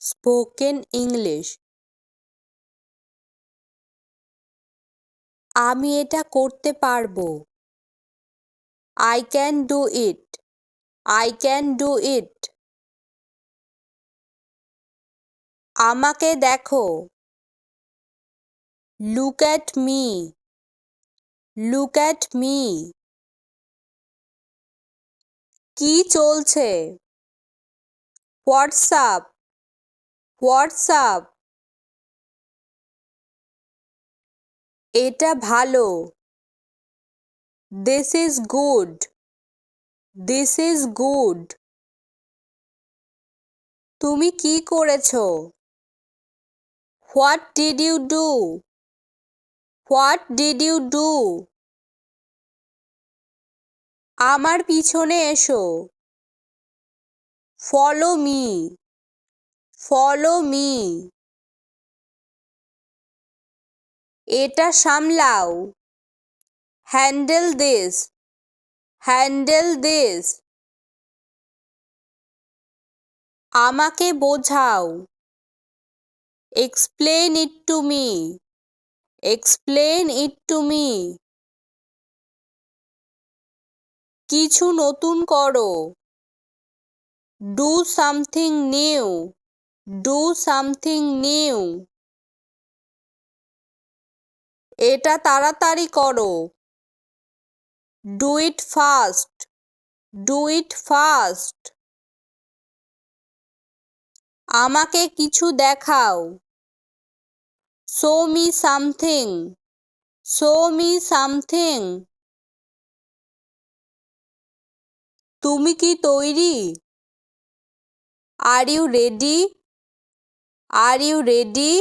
Spoken English. আমি এটা করতে পারব। I can do it I can do it আমাকে দেখো। Look at me look at me কি চলছে? WhatsApp WhatsApp. এটা ভালো। This is good this is good তুমি কি করেছ? What did you do what did you do আমার পিছনে এসো। ফলো মি ফলো মি এটা সামলাও। হ্যান্ডেল দিস হ্যান্ডেল দিস আমাকে বোঝাও। Explain it to me explain it to me কিছু নতুন করো। Do something new do something new এটা তাড়াতাড়ি করো। Do it fast do it fast আমাকে কিছু দেখাও। Show me something show me something তুমি কি তৈরি? Are you ready are you ready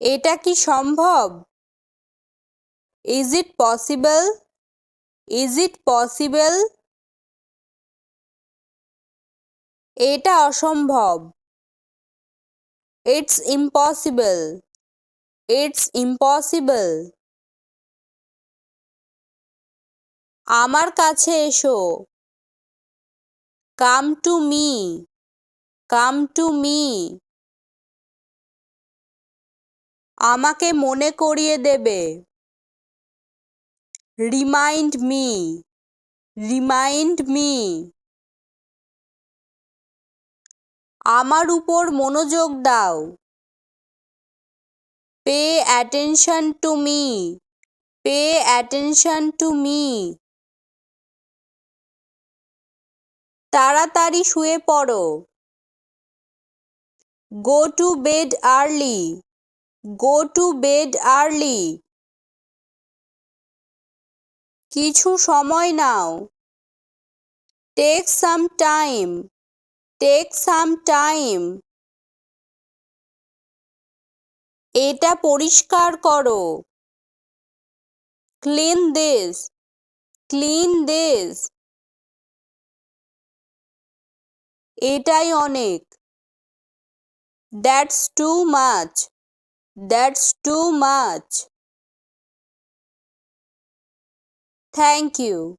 এটা কি সম্ভব? Is it possible is it possible এটা অসম্ভব। ইটস ইম্পসিবল ইটস ইম্পসিবল আমার কাছে এসো। Come to me come to me আমাকে মনে করিয়ে দেবে। রিমাইন্ড মি রিমাইন্ড মি আমার উপর মনোযোগ দাও। Pay attention to me pay attention to me তাড়াতাড়ি শুয়ে পড়ো। Go to bed early go to bed early কিছু সময় নাও। Take some time take some time এটা পরিষ্কার করো। ক্লিন দিস ক্লিন দিস এটাই অনেক। That's too much. That's too much. Thank you.